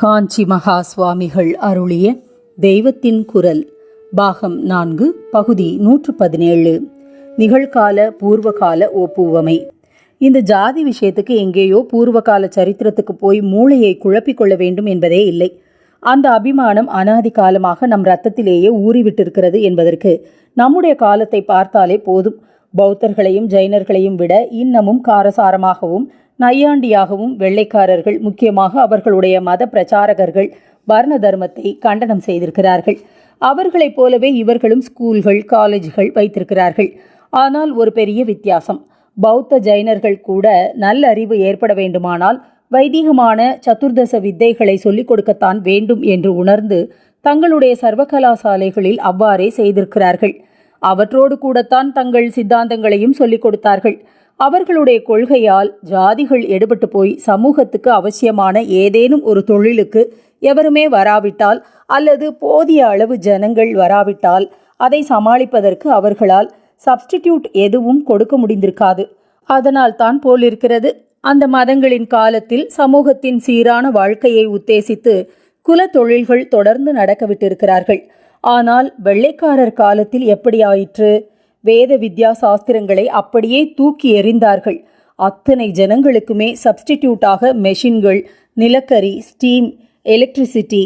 காஞ்சி மகா சுவாமிகள் அருளிய தெய்வத்தின் குரல் பாகம் நான்கு பகுதி நூற்று பதினேழு. நிகழ்கால பூர்வகால ஒப்புவமை. இந்த ஜாதி விஷயத்துக்கு எங்கேயோ பூர்வகால சரித்திரத்துக்கு போய் மூளையை குழப்பிக் கொள்ள வேண்டும் என்பதே இல்லை. அந்த அபிமானம் அனாதி காலமாக நம் ரத்தத்திலேயே ஊறிவிட்டிருக்கிறது என்பதற்கு நம்முடைய காலத்தை பார்த்தாலே போதும். பௌத்தர்களையும் ஜைனர்களையும் விட இன்னமும் காரசாரமாகவும் நையாண்டியாகவும் வெள்ளைக்காரர்கள் முக்கியமாக அவர்களுடைய மத பிரச்சாரகர்கள் வர்ண தர்மத்தை கண்டனம் செய்திருக்கிறார்கள். அவர்களைப் போலவே இவர்களும் ஸ்கூல்கள் காலேஜ்கள் வைத்திருக்கிறார்கள். ஆனால் ஒரு பெரிய வித்தியாசம். பௌத்த ஜைனர்கள் கூட நல்ல அறிவு ஏற்பட வேண்டுமானால் வைதிகமான சதுர்தச வித்தைகளை சொல்லிக் கொடுக்கத்தான் வேண்டும் என்று உணர்ந்து தங்களுடைய சர்வகலாசாலைகளில் அவ்வாறே செய்திருக்கிறார்கள். அவற்றோடு கூடத்தான் தங்கள் சித்தாந்தங்களையும் சொல்லிக் கொடுத்தார்கள். அவர்களுடைய கொள்கையால் ஜாதிகள் எடுபட்டு போய் சமூகத்துக்கு அவசியமான ஏதேனும் ஒரு தொழிலுக்கு எவருமே வராவிட்டால் அல்லது போதிய அளவு ஜனங்கள் வராவிட்டால் அதை சமாளிப்பதற்கு அவர்களால் சப்ஸ்டிடியூட் எதுவும் கொடுக்க முடிந்திருக்காது. அதனால் தான் போலிருக்கிறது அந்த மதங்களின் காலத்தில் சமூகத்தின் சீரான வாழ்க்கையை உத்தேசித்து குல தொழில்கள் தொடர்ந்து நடக்கவிட்டிருக்கிறார்கள். ஆனால் வெள்ளைக்காரர் காலத்தில் எப்படி ஆயிற்று? வேத வித்யா சாஸ்திரங்களை அப்படியே தூக்கி எறிந்தார்கள். அத்தனை ஜனங்களுக்குமே சப்ஸ்டிடியூட்டாக மெஷின்கள் நிலக்கரி ஸ்டீம் எலக்ட்ரிசிட்டி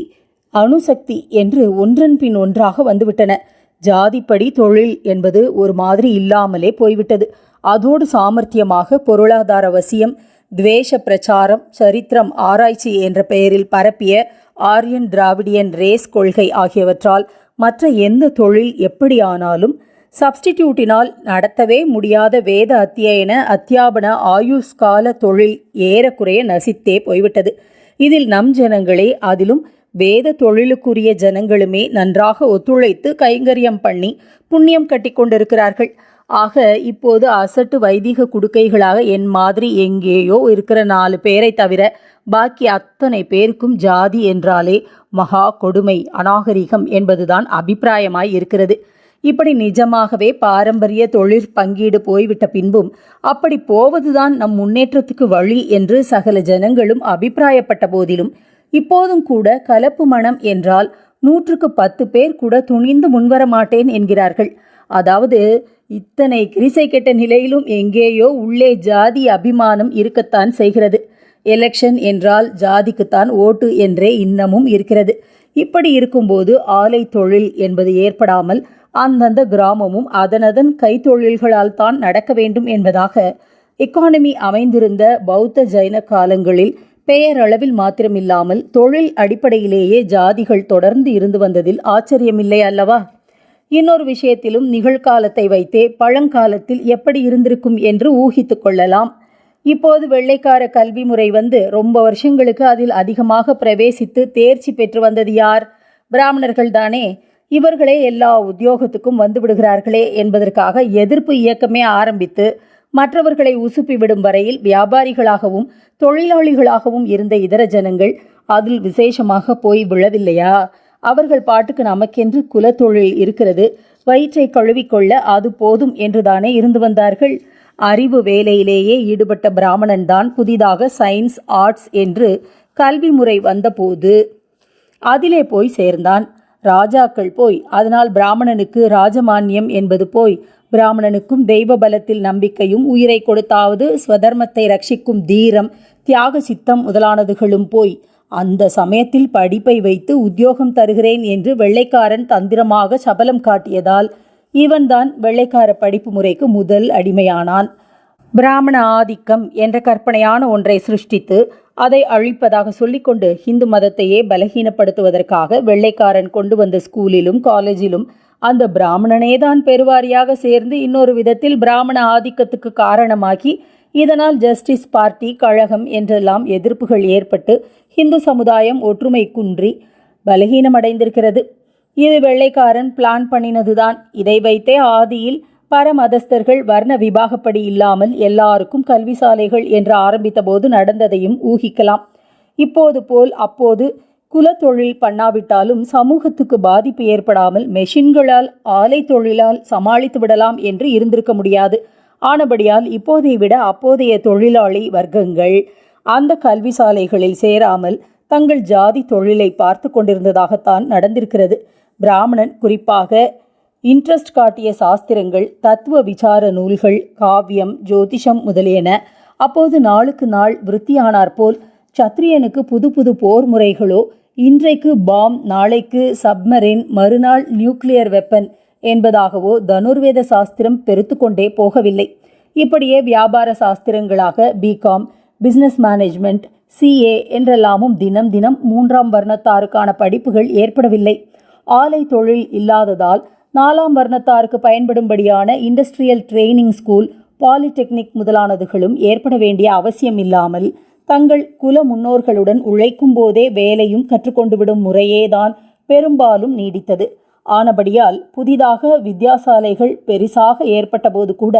அணுசக்தி என்று ஒன்றன் பின் ஒன்றாக வந்துவிட்டன. ஜாதிப்படி தொழில் என்பது ஒரு மாதிரி இல்லாமலே போய்விட்டது. அதோடு சாமர்த்தியமாக பொருளாதார வசியம் துவேஷ பிரச்சாரம் சரித்திரம் ஆராய்ச்சி என்ற பெயரில் பரப்பிய ஆரியன் திராவிடியன் ரேஸ் கொள்கை ஆகியவற்றால் மற்ற எந்த தொழில் எப்படியானாலும் சப்ஸ்டிடியூட்டினால் நடத்தவே முடியாத வேத அத்தியன அத்தியாபன ஆயுஷ்கால தொழில் ஏறக்குறைய நசித்தே போய்விட்டது. இதில் நம் ஜனங்களே அதிலும் வேத தொழிலுக்குரிய ஜனங்களுமே நன்றாக ஒத்துழைத்து கைங்கரியம் பண்ணி புண்ணியம் கட்டி கொண்டிருக்கிறார்கள். ஆக இப்போது அசட்டு வைதிக குடுக்கைகளாக என் மாதிரி எங்கேயோ இருக்கிற நாலு பேரை தவிர பாக்கி அத்தனை பேருக்கும் ஜாதி என்றாலே மகா கொடுமை அநாகரிகம் என்பதுதான் அபிப்பிராயமாய் இருக்கிறது. இப்படி நிஜமாகவே பாரம்பரிய தொழில் பங்கீடு போய்விட்ட பின்பும் அப்படி போவதுதான் நம் முன்னேற்றத்துக்கு வழி என்று சகல ஜனங்களும் அபிப்பிராயப்பட்ட போதிலும் இப்போதும் கூட கலப்பு மனம் என்றால் நூற்றுக்கு பத்து பேர் கூட துணிந்து முன்வர மாட்டேன் என்கிறார்கள். அதாவது இத்தனை கிரிசை கெட்ட நிலையிலும் எங்கேயோ உள்ளே ஜாதி அபிமானம் இருக்கத்தான் செய்கிறது. எலெக்ஷன் என்றால் ஜாதிக்குத்தான் ஓட்டு என்றே இன்னமும் இருக்கிறது. இப்படி இருக்கும்போது ஆலை தொழில் என்பது ஏற்படாமல் அந்தந்த கிராமமும் அதனதன் கைத்தொழில்களால் தான் நடக்க வேண்டும் என்பதாக எக்கானமி அமைந்திருந்த பௌத்த ஜைன காலங்களில் பெயரளவில் மாத்திரமில்லாமல் தொழில் அடிப்படையிலேயே ஜாதிகள் தொடர்ந்து இருந்து வந்ததில் ஆச்சரியமில்லை அல்லவா? இன்னொரு விஷயத்திலும் நிகழ்காலத்தை வைத்தே பழங்காலத்தில் எப்படி இருந்திருக்கும் என்று ஊகித்து கொள்ளலாம். இப்போது வெள்ளைக்கார கல்வி முறை வந்து ரொம்ப வருஷங்களுக்கு அதில் அதிகமாக பிரவேசித்து தேர்ச்சி பெற்று வந்தது யார்? பிராமணர்கள் தானே. இவர்களே எல்லா உத்தியோகத்துக்கும் வந்து விடுகிறார்களே என்பதற்காக எதிர்ப்பு இயக்கமே ஆரம்பித்து மற்றவர்களை உசுப்பி விடும் வரையில் வியாபாரிகளாகவும் தொழிலாளிகளாகவும் இருந்த இதர ஜனங்கள் அதில் விசேஷமாக போய் விழவில்லையா? அவர்கள் பாட்டுக்கு நமக்கென்று குலத்தொழில் இருக்கிறது வயிற்றை கழுவிக்கொள்ள அது போதும் என்றுதானே இருந்து வந்தார்கள்? அறிவு வேலையிலேயே ஈடுபட்ட பிராமணன் தான் புதிதாக சயின்ஸ் ஆர்ட்ஸ் என்று கல்வி முறை வந்தபோது அதிலே போய் சேர்ந்தான். ராஜாக்கள் போய் அதனால் பிராமணனுக்கு ராஜமானியம் என்பது போய் பிராமணனுக்கும் தெய்வ பலத்தில் நம்பிக்கையும் உயிரை கொடுத்தாவது ஸ்வதர்மத்தை ரட்சிக்கும் தீரம் தியாக சித்தம் முதலானதுகளும் போய் அந்த சமயத்தில் படிப்பை வைத்து உத்தியோகம் தருகிறேன் என்று வெள்ளைக்காரன் தந்திரமாக சபலம் காட்டியதால் இவன்தான் வெள்ளைக்கார படிப்பு முறைக்கு முதல் அடிமையானான். பிராமண ஆதிக்கம் என்ற கற்பனையான ஒன்றை சிருஷ்டித்து அதை அழிப்பதாக சொல்லிக்கொண்டு இந்து மதத்தையே பலகீனப்படுத்துவதற்காக வெள்ளைக்காரன் கொண்டு வந்த ஸ்கூலிலும் காலேஜிலும் அந்த பிராமணனே தான் பெருவாரியாக சேர்ந்து இன்னொரு விதத்தில் பிராமண ஆதிக்கத்துக்கு காரணமாகி இதனால் ஜஸ்டிஸ் பார்ட்டி கழகம் என்றெல்லாம் எதிர்ப்புகள் ஏற்பட்டு இந்து சமுதாயம் ஒற்றுமை குன்றி பலகீனமடைந்திருக்கிறது. இது வெள்ளைக்காரன் பிளான் பண்ணினதுதான். இதை வைத்தே ஆதியில் பரமதஸ்தர்கள் வர்ண விபாகப்படி இல்லாமல் எல்லாருக்கும் கல்வி சாலைகள் என்று ஆரம்பித்தபோது நடந்ததையும் ஊகிக்கலாம். இப்போது போல் அப்போது குலத்தொழில் பண்ணாவிட்டாலும் சமூகத்துக்கு பாதிப்பு ஏற்படாமல் மெஷின்களால் ஆலை தொழிலால் சமாளித்து விடலாம் என்று இருந்திருக்க முடியாது. ஆனபடியால் இப்போதை விட அப்போதைய தொழிலாளி வர்க்கங்கள் அந்த கல்வி சாலைகளில் சேராமல் தங்கள் ஜாதி தொழிலை பார்த்து கொண்டிருந்ததாகத்தான் நடந்திருக்கிறது. பிராமணன் குறிப்பாக இன்ட்ரெஸ்ட் காட்டிய சாஸ்திரங்கள் தத்துவ விசார நூல்கள் காவியம் ஜோதிஷம் முதலியன. அப்போது நாளுக்கு நாள் விருத்தியானார் போல் சத்ரியனுக்கு புது புது போர் முறைகளோ இன்றைக்கு பாம் நாளைக்கு சப்மரின் மறுநாள் நியூக்ளியர் வெப்பன் என்பதாகவோ தனுர்வேத சாஸ்திரம் பெருத்து கொண்டே போகவில்லை. இப்படியே வியாபார சாஸ்திரங்களாக பிகாம் பிசினஸ் மேனேஜ்மெண்ட் சிஏ என்றெல்லாமும் தினம் தினம் மூன்றாம் வர்ணத்தாருக்கான படிப்புகள் ஏற்படவில்லை. ஆலை தொழில் இல்லாததால் நாலாம் வர்ணத்தாருக்கு பயன்படும்படியான இண்டஸ்ட்ரியல் ட்ரெய்னிங் ஸ்கூல் பாலிடெக்னிக் முதலானதுகளும் ஏற்பட வேண்டிய அவசியம் இல்லாமல் தங்கள் குல முன்னோர்களுடன் உழைக்கும் போதே வேலையும் கற்றுக்கொண்டு விடும் முறையேதான் பெரும்பாலும் நீடித்தது. ஆனபடியால் புதிதாக வித்யாசாலைகள் பெரிசாக ஏற்பட்டபோது கூட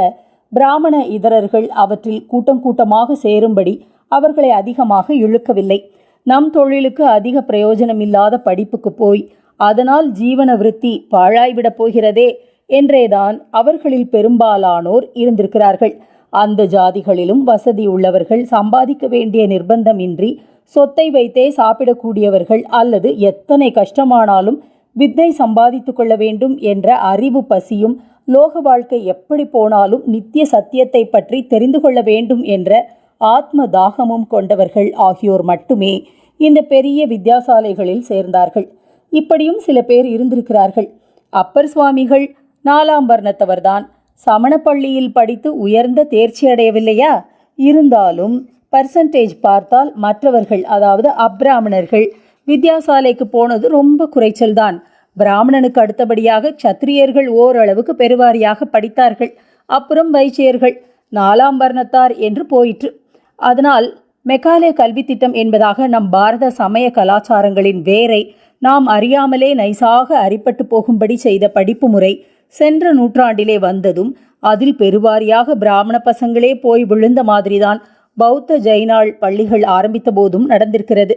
பிராமண இதரர்கள் அவற்றில் கூட்டம் கூட்டமாக சேரும்படி அவர்களை அதிகமாக இழுக்கவில்லை. நம் தொழிலுக்கு அதிக பிரயோஜனமில்லாத படிப்புக்கு போய் அதனால் ஜீவன விருத்தி பாழாய்விடப் போகிறதே என்றேதான் அவர்களில் பெரும்பாலானோர் இருந்திருக்கிறார்கள். அந்த ஜாதிகளிலும் வசதி உள்ளவர்கள் சம்பாதிக்க வேண்டிய நிர்பந்தமின்றி சொத்தை வைத்தே சாப்பிடக்கூடியவர்கள் அல்லது எத்தனை கஷ்டமானாலும் வித்தை சம்பாதித்து கொள்ள வேண்டும் என்ற அறிவு பசியும் லோக வாழ்க்கை எப்படி போனாலும் நித்திய சத்தியத்தை பற்றி தெரிந்து கொள்ள வேண்டும் என்ற ஆத்ம தாகமும் கொண்டவர்கள் ஆகியோர் மட்டுமே இந்த பெரிய வித்யாசாலைகளில் சேர்ந்தார்கள். இப்படியும் சில பேர் இருந்திருக்கிறார்கள். அப்பர் சுவாமிகள் நாலாம் வர்ணத்தவர்தான். சமணப்பள்ளியில் படித்து உயர்ந்த தேர்ச்சி அடையவில்லையா? இருந்தாலும் பர்சன்டேஜ் பார்த்தால் மற்றவர்கள் அதாவது அப்ராமணர்கள் வித்யாசாலைக்கு போனது ரொம்ப குறைச்சல்தான். பிராமணனுக்கு அடுத்தபடியாக சத்திரியர்கள் ஓரளவுக்கு பெருவாரியாக படித்தார்கள். அப்புறம் வைச்சியர்கள் நாலாம் வர்ணத்தார் என்று போயிற்று. அதனால் மெக்காலே கல்வி திட்டம் என்பதாக நம் பாரத சமய கலாச்சாரங்களின் வேரை நாம் அறியாமலே நைசாக அரிப்பட்டு போகும்படி செய்த படிப்பு முறை சென்ற நூற்றாண்டிலே வந்ததும் அதில் பெருவாரியாக பிராமண பசங்களே போய் விழுந்த மாதிரிதான் பௌத்த ஜெயினாள் பள்ளிகள் ஆரம்பித்த போதும் நடந்திருக்கிறது.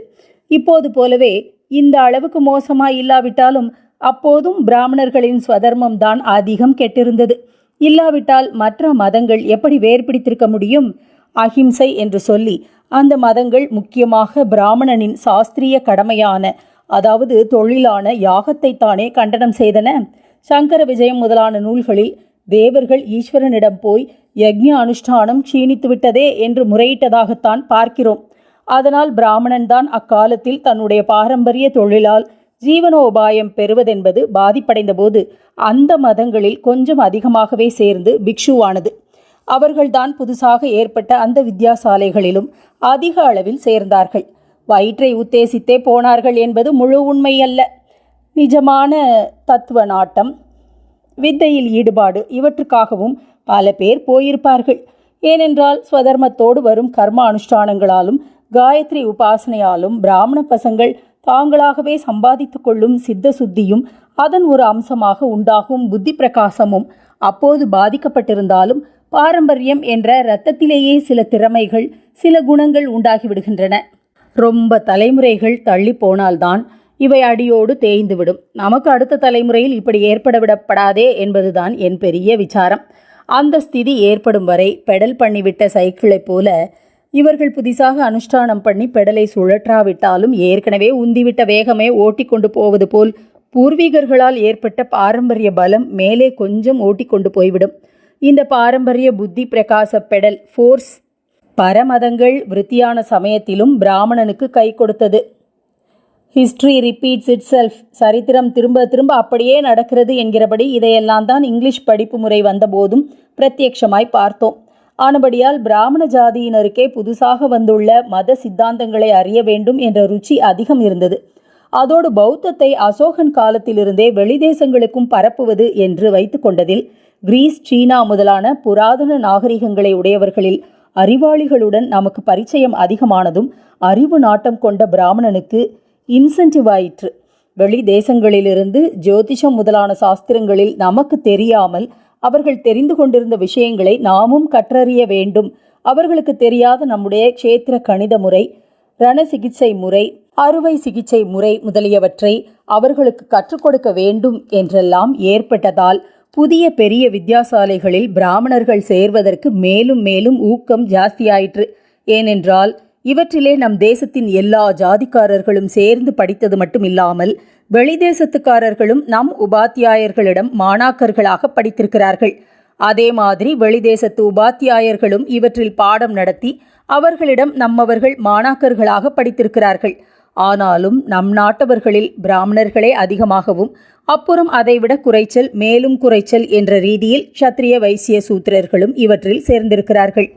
இப்போது போலவே இந்த அளவுக்கு மோசமாய் இல்லாவிட்டாலும் அப்போதும் பிராமணர்களின் ஸ்வதர்மம் தான் அதிகம் கெட்டிருந்தது. இல்லாவிட்டால் மற்ற மதங்கள் எப்படி வேர் பிடித்திருக்க முடியும்? அஹிம்சை என்று சொல்லி அந்த மதங்கள் முக்கியமாக பிராமணனின் சாஸ்திரிய கடமையான அதாவது தொழிலான யாகத்தை தானே கண்டனம் செய்தன. சங்கர விஜயம் முதலான நூல்களில் தேவர்கள் ஈஸ்வரனிடம் போய் யக்ஞ அனுஷ்டானம் க்ஷீணித்து விட்டதே என்று முறையிட்டதாகத்தான் பார்க்கிறோம். அதனால் பிராமணன் தான் அக்காலத்தில் தன்னுடைய பாரம்பரிய தொழிலால் ஜீவனோபாயம் பெறுவதென்பது பாதிப்படைந்த போது அந்த மதங்களில் கொஞ்சம் அதிகமாகவே சேர்ந்து பிக்ஷுவானது. அவர்கள்தான் புதுசாக ஏற்பட்ட அந்த வித்யாசாலைகளிலும் அதிக அளவில் சேர்ந்தார்கள். வயிற்றை உத்தேசித்தே போனார்கள் என்பது முழு உண்மை அல்ல நிஜமான தத்துவ நாட்டம் வித்தையில் ஈடுபாடு இவற்றுக்காகவும் பல பேர் போயிருப்பார்கள். ஏனென்றால் ஸ்வதர்மத்தோடு வரும் கர்ம அனுஷ்டானங்களாலும் காயத்ரி உபாசனையாலும் பிராமண பசங்கள் தாங்களாகவே சம்பாதித்து கொள்ளும் சித்த சுத்தியும் அதன் ஒரு அம்சமாக உண்டாகும் புத்தி பிரகாசமும் அப்போது பாதிக்கப்பட்டிருந்தாலும் பாரம்பரியம் என்ற இரத்தத்திலேயே சில திறமைகள் சில குணங்கள் உண்டாகிவிடுகின்றன. ரொம்ப தலைமுறைகள் தள்ளி போனால்தான் இவை அடியோடு தேய்ந்துவிடும். நமக்கு அடுத்த தலைமுறையில் இப்படி ஏற்பட விடப்படாதே என்பதுதான் என் பெரிய விசாரம். அந்த ஸ்திதி ஏற்படும் வரை பெடல் பண்ணிவிட்ட சைக்கிளைப் போல இவர்கள் புதிசாக அனுஷ்டானம் பண்ணி பெடலை சுழற்றாவிட்டாலும் ஏற்கனவே உந்திவிட்ட வேகமே ஓட்டிக்கொண்டு போவது போல் பூர்வீகர்களால் ஏற்பட்ட பாரம்பரிய பலம் மேலே கொஞ்சம் ஓட்டிக்கொண்டு போய்விடும். இந்த பாரம்பரிய புத்தி பிரகாச பெடல் ஃபோர்ஸ் பரமதங்கள் விருத்தியான சமயத்திலும் பிராமணனுக்கு கை கொடுத்தது. ஹிஸ்ட்ரி ரிப்பீட்ஸ் இட் செல்ஃப் சரித்திரம் திரும்ப திரும்ப அப்படியே நடக்கிறது என்கிறபடி இதையெல்லாம் தான் இங்கிலீஷ் படிப்பு முறை வந்தபோதும் பிரத்யட்சமாய் பார்த்தோம். ஆனபடியால் பிராமண ஜாதியினருக்கே புதுசாக வந்துள்ள மத சித்தாந்தங்களை அறிய வேண்டும் என்ற ருச்சி அதிகம் இருந்தது. அதோடு பௌத்தத்தை அசோகன் காலத்திலிருந்தே வெளிதேசங்களுக்கும் பரப்புவது என்று வைத்து கொண்டதில் கிரீஸ் சீனா முதலான புராதன நாகரிகங்களை உடையவர்களில் அறிவாளிகளுடன் நமக்கு பரிச்சயம் அதிகமானதும் அறிவு நாட்டம் கொண்ட பிராமணனுக்கு இன்சென்டிவ் ஆயிற்று வெளி தேசங்களிலிருந்து ஜோதிஷம் முதலான சாஸ்திரங்களில் நமக்கு தெரியாமல் அவர்கள் தெரிந்து கொண்டிருந்த விஷயங்களை நாமும் கற்றறிய வேண்டும். அவர்களுக்கு தெரியாத நம்முடைய க்ஷேத்திர கணித முறை ரண சிகிச்சை முறை அறுவை சிகிச்சை முறை முதலியவற்றை அவர்களுக்கு கற்றுக் கொடுக்க வேண்டும் என்றெல்லாம் ஏற்பட்டதால் புதிய பெரிய வித்யாசாலைகளில் பிராமணர்கள் சேர்வதற்கு மேலும் மேலும் ஊக்கம் ஜாஸ்தியாயிற்று. ஏனென்றால் இவற்றிலே நம் தேசத்தின் எல்லா ஜாதிக்காரர்களும் சேர்ந்து படித்தது மட்டும் இல்லாமல் வெளிதேசத்துக்காரர்களும் நம் உபாத்தியாயர்களிடம் மாணாக்கர்களாக படித்திருக்கிறார்கள். அதே மாதிரி வெளிதேசத்து உபாத்தியாயர்களும் இவற்றில் பாடம் நடத்தி அவர்களிடம் நம்மவர்கள் மாணாக்கர்களாக படித்திருக்கிறார்கள். ஆனாலும் நம் நாட்டவர்களில் பிராமணர்களே அதிகமாகவும் அப்புறம் அதைவிட குறைச்சல் மேலும் குறைச்சல் என்ற ரீதியில் சத்திரிய வைசிய சூத்திரர்களும் இவற்றில் சேர்ந்திருக்கிறார்கள்.